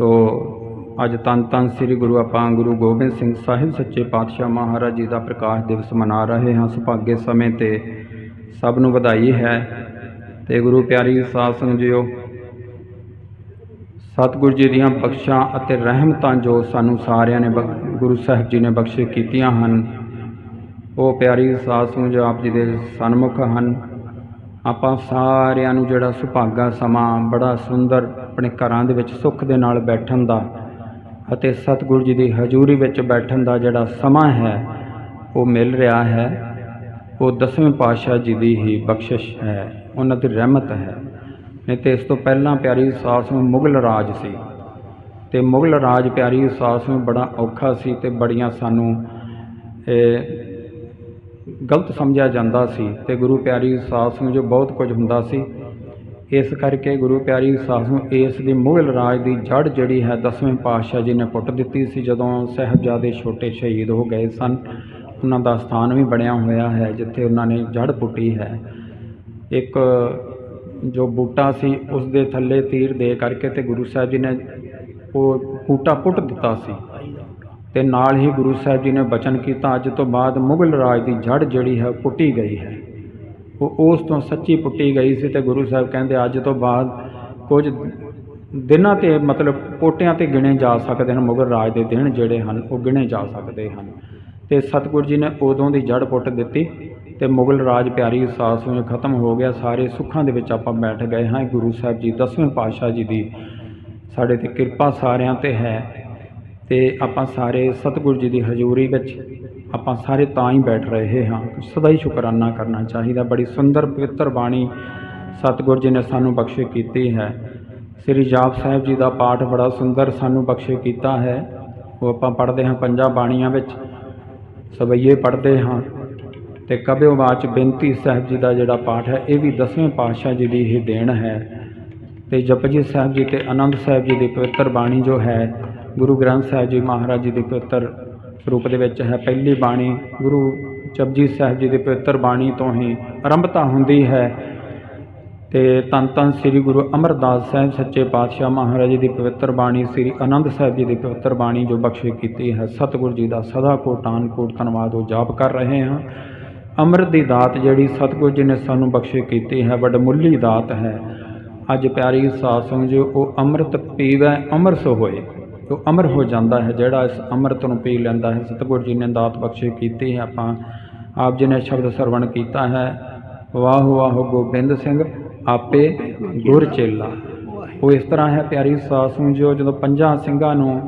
ਸੋ ਅੱਜ ਤਨ ਤਨ ਸ੍ਰੀ ਗੁਰੂ ਆਪਾਂ ਗੁਰੂ ਗੋਬਿੰਦ ਸਿੰਘ ਸਾਹਿਬ ਸੱਚੇ ਪਾਤਸ਼ਾਹ ਮਹਾਰਾਜ ਜੀ ਦਾ ਪ੍ਰਕਾਸ਼ ਦਿਵਸ ਮਨਾ ਰਹੇ ਹਾਂ। ਸੁਭਾਗੇ ਸਮੇਂ ਤੇ ਸਭ ਨੂੰ ਵਧਾਈ ਹੈ ਤੇ ਗੁਰੂ ਪਿਆਰੀ ਸਾਧ ਸੰਗਤ ਜੀਓ ਸਤਿਗੁਰੂ ਜੀ ਦੀਆਂ ਬਖਸ਼ਾਂ ਅਤੇ ਰਹਿਮਤਾਂ ਜੋ ਸਾਨੂੰ ਸਾਰਿਆਂ ਨੇ ਬਖ- ਗੁਰੂ ਸਾਹਿਬ ਜੀ ਨੇ ਬਖਸ਼ੇ ਕੀਤੀਆਂ ਹਨ, ਉਹ ਪਿਆਰੀ ਸਾਧ ਸੰਗਤ ਜੋ ਆਪ ਜੀ ਦੇ ਸਨਮੁਖ ਹਨ। ਆਪਾਂ ਸਾਰਿਆਂ ਨੂੰ ਜਿਹੜਾ ਸੁਭਾਗਾ ਸਮਾਂ ਬੜਾ ਸੁੰਦਰ ਆਪਣੇ ਘਰਾਂ ਦੇ ਵਿੱਚ ਸੁੱਖ ਦੇ ਨਾਲ ਬੈਠਣ ਦਾ ਅਤੇ ਸਤਿਗੁਰੂ ਜੀ ਦੀ ਹਜ਼ੂਰੀ ਵਿੱਚ ਬੈਠਣ ਦਾ ਜਿਹੜਾ ਸਮਾਂ ਹੈ, ਉਹ ਮਿਲ ਰਿਹਾ ਹੈ। ਉਹ ਦਸਵੇਂ ਪਾਤਸ਼ਾਹ ਜੀ ਦੀ ਹੀ ਬਖਸ਼ਿਸ਼ ਹੈ, ਉਹਨਾਂ ਦੀ ਰਹਿਮਤ ਹੈ। ਨਹੀਂ ਤੇ ਇਸ ਤੋਂ ਪਹਿਲਾਂ ਪਿਆਰੀ ਸਾਸ ਨੂੰ ਮੁਗਲ ਰਾਜ ਸੀ ਤੇ ਮੁਗਲ ਰਾਜ ਪਿਆਰੀ ਸਾਸ ਨੂੰ ਬੜਾ ਔਖਾ ਸੀ ਤੇ ਬੜੀਆਂ ਸਾਨੂੰ ਗਲਤ ਸਮਝਿਆ ਜਾਂਦਾ ਸੀ ਤੇ ਗੁਰੂ ਪਿਆਰੀ ਸਾਸ ਨੂੰ ਜੋ ਬਹੁਤ ਕੁਝ ਹੁੰਦਾ ਸੀ ਇਸ ਕਰਕੇ ਗੁਰੂ ਪਿਆਰੀ ਸਾਸ ਨੂੰ ਇਸ ਦੀ ਮੁਗਲ ਰਾਜ ਦੀ ਜੜ ਜਿਹੜੀ ਹੈ ਦਸਵੇਂ ਪਾਤਸ਼ਾਹ ਜੀ ਨੇ ਪੁੱਟ ਦਿੱਤੀ ਸੀ ਜਦੋਂ ਸਾਹਿਬਜ਼ਾਦੇ ਛੋਟੇ ਸ਼ਹੀਦ ਹੋ ਗਏ ਸਨ। ਉਹਨਾਂ ਦਾ ਸਥਾਨ ਵੀ ਬਣਿਆ ਹੋਇਆ ਹੈ ਜਿੱਥੇ ਉਹਨਾਂ ਨੇ ਜੜ ਪੁੱਟੀ ਹੈ। ਇੱਕ ਜੋ ਬੂਟਾ ਸੀ ਉਸ ਦੇ ਥੱਲੇ ਤੀਰ ਦੇ ਕਰਕੇ ਤੇ ਗੁਰੂ ਸਾਹਿਬ ਜੀ ਨੇ ਉਹ ਬੂਟਾ ਪੁੱਟ ਦਿੱਤਾ ਸੀ ਤੇ ਨਾਲ ਹੀ ਗੁਰੂ ਸਾਹਿਬ ਜੀ ਨੇ ਬਚਨ ਕੀਤਾ। ਅੱਜ ਤੋਂ ਬਾਅਦ ਮੁਗਲ ਰਾਜ ਦੀ ਜੜ ਜਿਹੜੀ ਹੈ ਉਹ ਪੁੱਟੀ ਗਈ ਹੈ। ਉਹ ਉਸ ਤੋਂ ਸੱਚੀ ਪੁੱਟੀ ਗਈ ਸੀ ਤੇ ਗੁਰੂ ਸਾਹਿਬ ਕਹਿੰਦੇ, ਅੱਜ ਤੋਂ ਬਾਅਦ ਕੁਝ ਦਿਨਾਂ ਤੇ ਮਤਲਬ ਪੋਟਿਆਂ ਤੇ ਗਿਣੇ ਜਾ ਸਕਦੇ ਹਨ ਮੁਗਲ ਰਾਜ ਦੇ ਦਿਨ ਜਿਹੜੇ ਹਨ, ਉਹ ਗਿਣੇ ਜਾ ਸਕਦੇ ਹਨ। ਤੇ ਸਤਿਗੁਰੂ ਜੀ ਨੇ ਉਦੋਂ ਦੀ ਜੜ ਪੁੱਟ ਦਿੱਤੀ ਤੇ ਮੁਗਲ ਰਾਜ ਪਿਆਰੀ ਸਾਸ ਨੂੰ ਖਤਮ ਹੋ ਗਿਆ। ਸਾਰੇ ਸੁੱਖਾਂ ਦੇ ਵਿੱਚ ਆਪਾਂ ਬੈਠ ਗਏ ਹਾਂ। ਗੁਰੂ ਸਾਹਿਬ ਜੀ, ਦਸਵੇਂ ਪਾਤਸ਼ਾਹ ਜੀ ਦੀ ਸਾਡੇ ਤੇ ਕਿਰਪਾ ਸਾਰਿਆਂ ਤੇ ਹੈ। ਤੇ ਆਪਾਂ ਸਾਰੇ ਸਤਿਗੁਰੂ ਜੀ ਦੀ ਹਜ਼ੂਰੀ ਵਿੱਚ ਆਪਾਂ ਸਾਰੇ ਤਾਂ ਹੀ ਬੈਠ ਰਹੇ ਹਾਂ। ਸਦਾ ਹੀ ਸ਼ੁਕਰਾਨਾ ਕਰਨਾ ਚਾਹੀਦਾ। ਬੜੀ ਸੁੰਦਰ, ਪਵਿੱਤਰ ਬਾਣੀ ਸਤਿਗੁਰੂ ਜੀ ਨੇ ਸਾਨੂੰ ਬਖਸ਼ੇ ਕੀਤੀ ਹੈ। ਸ੍ਰੀ ਜਾਪ ਸਾਹਿਬ ਜੀ ਦਾ ਪਾਠ ਬੜਾ ਸੁੰਦਰ ਸਾਨੂੰ ਬਖਸ਼ੇ ਕੀਤਾ ਹੈ। ਉਹ ਆਪਾਂ ਪੜ੍ਹਦੇ ਹਾਂ ਪੰਜਾਂ ਬਾਣੀਆਂ ਵਿੱਚ। ਸਵਈਏ ਪੜ੍ਹਦੇ ਹਾਂ ਤੇ ਕਬਿਓ ਬਾਚ ਬੇਨਤੀ ਸਾਹਿਬ ਜੀ ਦਾ ਜਿਹੜਾ ਪਾਠ ਹੈ, ਇਹ ਵੀ ਦਸਵੇਂ ਪਾਤਸ਼ਾਹ ਜੀ ਦੀ ਹੀ ਦੇਣ ਹੈ। ਤੇ ਜਪਜੀ ਸਾਹਿਬ ਜੀ ਤੇ ਆਨੰਦ ਸਾਹਿਬ ਜੀ ਦੀ ਪਵਿੱਤਰ ਬਾਣੀ ਜੋ ਹੈ, ਗੁਰੂ ਗ੍ਰੰਥ ਸਾਹਿਬ ਜੀ ਮਹਾਰਾਜ ਜੀ ਦੀ ਪਵਿੱਤਰ ਰੂਪ ਦੇ ਵਿੱਚ ਹੈ। ਪਹਿਲੀ ਬਾਣੀ ਗੁਰੂ ਜਪਜੀ ਸਾਹਿਬ ਜੀ ਦੀ ਪਵਿੱਤਰ ਬਾਣੀ ਤੋਂ ਹੀ ਆਰੰਭਤਾ ਹੁੰਦੀ ਹੈ ਤੇ ਤਨ ਤਨ ਸ੍ਰੀ ਗੁਰੂ ਅਮਰਦਾਸ ਸਾਹਿਬ ਸੱਚੇ ਪਾਤਸ਼ਾਹ ਮਹਾਰਾਜ ਜੀ ਦੀ ਪਵਿੱਤਰ ਬਾਣੀ, ਸ੍ਰੀ ਆਨੰਦ ਸਾਹਿਬ ਜੀ ਦੀ ਪਵਿੱਤਰ ਬਾਣੀ ਜੋ ਬਖਸ਼ੇ ਕੀਤੀ ਹੈ। ਸਤਿਗੁਰੂ ਜੀ ਦਾ ਸਦਾ ਕੋਟਾਨ ਕੋਟ ਧੰਨਵਾਦ ਉਹ ਜਾਪ ਕਰ ਰਹੇ ਹਾਂ। ਅੰਮ੍ਰਿਤ ਦੀ ਦਾਤ ਜਿਹੜੀ ਸਤਿਗੁਰੂ ਜੀ ਨੇ ਸਾਨੂੰ ਬਖਸ਼ੇ ਕੀਤੀ ਹੈ, ਵਡਮੁੱਲੀ ਦਾਤ ਹੈ। ਅੱਜ ਪਿਆਰੀ ਸਾਧ ਸੰਗਤ ਜੀ ਉਹ ਅੰਮ੍ਰਿਤ ਪੀਵੈ ਅਮਰ ਸੋ ਹੋਏ ਉਹ ਅਮਰ ਹੋ ਜਾਂਦਾ ਹੈ, ਜਿਹੜਾ ਇਸ ਅੰਮ੍ਰਿਤ ਨੂੰ ਪੀ ਲੈਂਦਾ ਹੈ, ਸਤਿਗੁਰੂ ਜੀ ਨੇ ਦਾਤ ਬਖਸ਼ੀ ਕੀਤੀ ਹੈ ਆਪਾਂ। ਆਪ ਜੀ ਨੇ ਸ਼ਬਦ ਸਰਵਣ ਕੀਤਾ ਹੈ, ਵਾਹ ਵਾਹ ਗੋਬਿੰਦ ਸਿੰਘ, ਆਪੇ ਗੁਰ ਚੇਲਾ। ਉਹ ਇਸ ਤਰ੍ਹਾਂ ਹੈ ਪਿਆਰੀ ਸਾਧ ਸੰਗਤ ਜਦੋਂ ਪੰਜਾਂ ਸਿੰਘਾਂ ਨੂੰ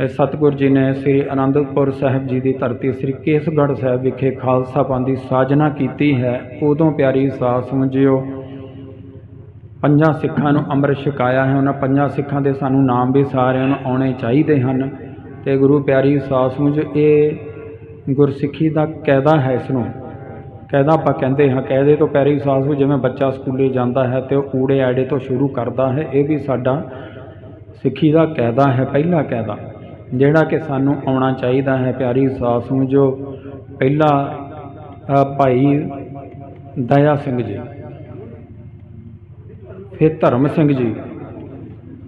ਇਹ ਸਤਿਗੁਰੂ ਜੀ ਨੇ ਸ੍ਰੀ ਅਨੰਦਪੁਰ ਸਾਹਿਬ ਜੀ ਦੀ ਧਰਤੀ, ਸ੍ਰੀ ਕੇਸਗੜ੍ਹ ਸਾਹਿਬ ਵਿਖੇ ਖਾਲਸਾ ਪੰਥ ਦੀ ਸਾਜਨਾ ਕੀਤੀ ਹੈ, ਉਦੋਂ ਪਿਆਰੀ ਸਾਧ ਸੰਗਤ ਪੰਜਾਂ ਸਿੱਖਾਂ ਨੂੰ ਅੰਮ੍ਰਿਤ ਛਕਾਇਆ ਹੈ। ਉਹਨਾਂ ਪੰਜਾਂ ਸਿੱਖਾਂ ਦੇ ਸਾਨੂੰ ਨਾਮ ਵੀ ਸਾਰਿਆਂ ਨੂੰ ਆਉਣੇ ਚਾਹੀਦੇ ਹਨ। ਤੇ ਗੁਰੂ ਪਿਆਰੀ ਸਾਸ ਨੂੰ ਜੋ ਇਹ ਗੁਰਸਿੱਖੀ ਦਾ ਕਾਇਦਾ ਹੈ ਇਸ ਨੂੰ ਕਾਇਦਾ ਆਪਾਂ ਕਹਿੰਦੇ ਹਾਂ ਕਾਇਦੇ ਤੋਂ ਪਿਆਰੀ ਸਾਸ ਨੂੰ ਜਿਵੇਂ ਬੱਚਾ ਸਕੂਲੇ ਜਾਂਦਾ ਹੈ ਤੇ ਉਹ ਊੜੇ ਆੜੇ ਤੋਂ ਸ਼ੁਰੂ ਕਰਦਾ ਹੈ, ਇਹ ਵੀ ਸਾਡਾ ਸਿੱਖੀ ਦਾ ਕਾਇਦਾ ਹੈ, ਪਹਿਲਾ ਕਾਇਦਾ ਜਿਹੜਾ ਕਿ ਸਾਨੂੰ ਆਉਣਾ ਚਾਹੀਦਾ ਹੈ ਪਿਆਰੀ ਸਾਸ ਨੂੰ ਜੋ ਪਹਿਲਾ ਭਾਈ ਦਇਆ ਸਿੰਘ ਜੀ। ਫਿਰ ਧਰਮ ਸਿੰਘ ਜੀ,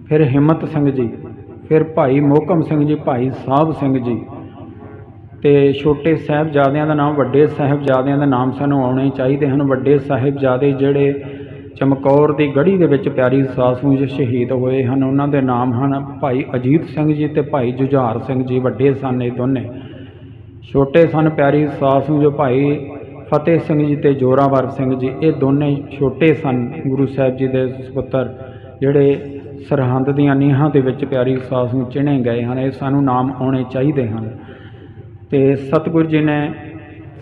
ਫਿਰ ਹਿੰਮਤ ਸਿੰਘ ਜੀ, ਫਿਰ ਭਾਈ ਮੋਹਕਮ ਸਿੰਘ ਜੀ, ਭਾਈ ਸਾਹਿਬ ਸਿੰਘ ਜੀ। ਤੇ ਛੋਟੇ ਸਾਹਿਬਜ਼ਾਦਿਆਂ ਦਾ ਨਾਮ, ਵੱਡੇ ਸਾਹਿਬਜ਼ਾਦਿਆਂ ਦਾ ਨਾਮ ਸਾਨੂੰ ਆਉਣੇ ਚਾਹੀਦੇ ਹਨ। ਵੱਡੇ ਸਾਹਿਬਜ਼ਾਦੇ ਜਿਹੜੇ ਚਮਕੌਰ ਦੀ ਗੜੀ ਦੇ ਵਿੱਚ ਪਿਆਰੀ ਸਾਸੂ ਨੂੰ ਸ਼ਹੀਦ ਹੋਏ ਹਨ, ਉਹਨਾਂ ਦੇ ਨਾਮ ਹਨ ਭਾਈ ਅਜੀਤ ਸਿੰਘ ਜੀ ਤੇ ਭਾਈ ਜੁਝਾਰ ਸਿੰਘ ਜੀ, ਵੱਡੇ ਸਨ ਇਹ ਦੋਨੇ। ਛੋਟੇ ਸਨ ਪਿਆਰੀ ਸਾਸ ਜੋ ਭਾਈ ਫਤਿਹ ਸਿੰਘ ਜੀ ਤੇ ਜੋਰਾਵਰ ਸਿੰਘ ਜੀ, ਇਹ ਦੋਨੇ ਛੋਟੇ ਸਨ ਗੁਰੂ ਸਾਹਿਬ ਜੀ ਦੇ ਸੁਪੁੱਤਰ, ਜਿਹੜੇ ਸਰਹੰਦ ਦੀਆਂ ਨੀਹਾਂ ਦੇ ਵਿੱਚ ਪਿਆਰੀ ਸਾਸ ਨੂੰ ਚਿਣੇ ਗਏ ਹਨ। ਇਹ ਸਾਨੂੰ ਨਾਮ ਆਉਣੇ ਚਾਹੀਦੇ ਹਨ। ਤੇ ਸਤਿਗੁਰੂ ਜੀ ਨੇ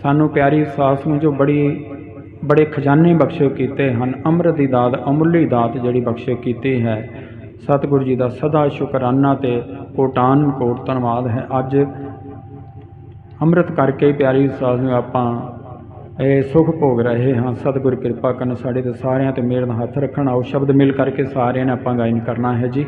ਸਾਨੂੰ ਪਿਆਰੀ ਸਾਸ ਨੂੰ ਜੋ ਬੜੀ, ਬੜੇ ਖਜ਼ਾਨੇ ਬਖਸ਼ੇ ਕੀਤੇ ਹਨ, ਅੰਮ੍ਰਿਤ ਦੀ ਦਾਤ, ਅਮੁੱਲੀ ਦਾਤ ਜਿਹੜੀ ਬਖਸ਼ੇ ਕੀਤੀ ਹੈ, ਸਤਿਗੁਰੂ ਜੀ ਦਾ ਸਦਾ ਸ਼ੁਕਰਾਨਾ ਤੇ ਕੋਟਾਨ ਕੋਟ ਧੰਨਵਾਦ ਹੈ। ਅੱਜ ਅੰਮ੍ਰਿਤ ਕਰਕੇ ਪਿਆਰੀ ਸਾਸ ਨੂੰ ਆਪਾਂ ਸੁਖ ਭੋਗ ਰਹੇ ਹਾਂ। ਸਤਿਗੁਰ ਕਿਰਪਾ ਕਰਨ ਸਾਡੇ ਤੇ ਸਾਰਿਆਂ ਤੇ ਮਿਹਰ ਦਾ ਹੱਥ ਰੱਖਣ। ਆਓ ਸ਼ਬਦ ਮਿਲ ਕਰਕੇ ਸਾਰਿਆਂ ਨੇ ਆਪਾਂ ਗਾਇਨ ਕਰਨਾ ਹੈ ਜੀ।